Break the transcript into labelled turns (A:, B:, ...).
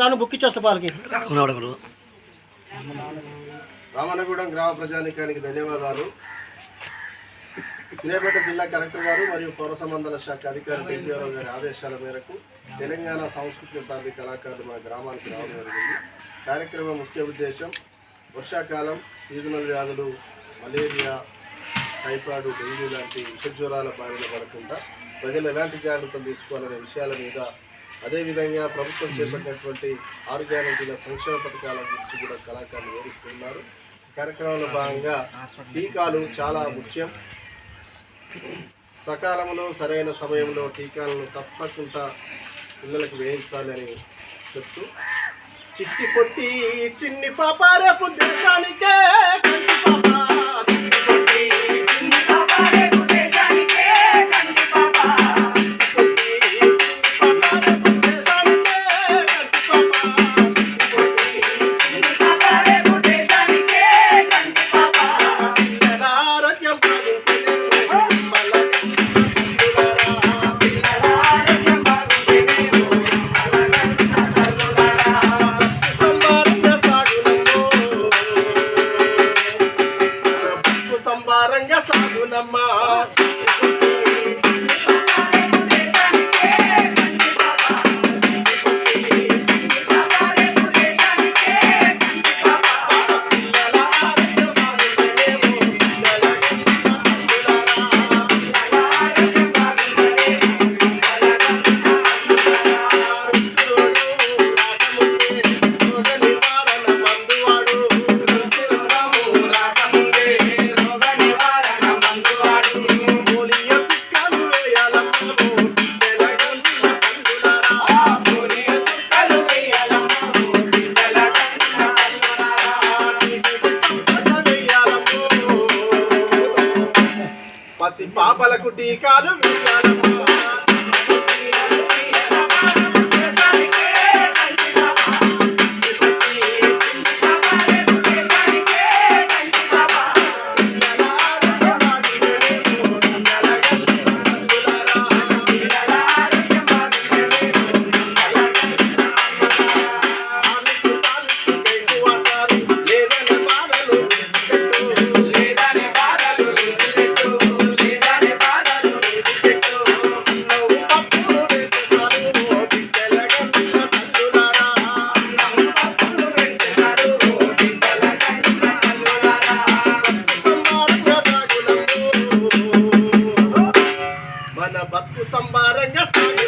A: తాను బుక్ ఇచ్చేస్తా పాలకి
B: రామన్నగూడెం గ్రామ ప్రజానికానికి ధన్యవాదాలు. సూర్యాపేట జిల్లా కలెక్టర్ గారు మరియు పౌర సంబంధాల శాఖ అధికారి టీపీఆర్ఓ గారి ఆదేశాల మేరకు తెలంగాణ సాంస్కృతిక సాధి కళాకారులు మా గ్రామానికి రావడం జరిగింది. కార్యక్రమం ముఖ్య ఉద్దేశం వర్షాకాలం సీజనల్ వ్యాధులు మలేరియా టైఫాయిడ్ డెంగ్యూ లాంటి విషజ్వరాల బారిన పడకుండా ప్రజలు ఎలాంటి జాగ్రత్తలు తీసుకోవాలనే విషయాల మీద అదేవిధంగా ప్రభుత్వం చేపట్టినటువంటి ఆరు జిల్లా సంక్షేమ పథకాల గురించి కూడా కళాకారులు వివరిస్తున్నారు. కార్యక్రమంలో భాగంగా టీకాలు చాలా ముఖ్యం. సకాలంలో సరైన సమయంలో టీకాలను తప్పకుండా పిల్లలకు వేయించాలని చెప్తూ చిట్టి పొట్టి చిన్ని పాప రేపు డబ్బు సాగునమ్మా పాపలకు టీకాలు వేయాలమ్మా సంబారంగా సాగునమ్మా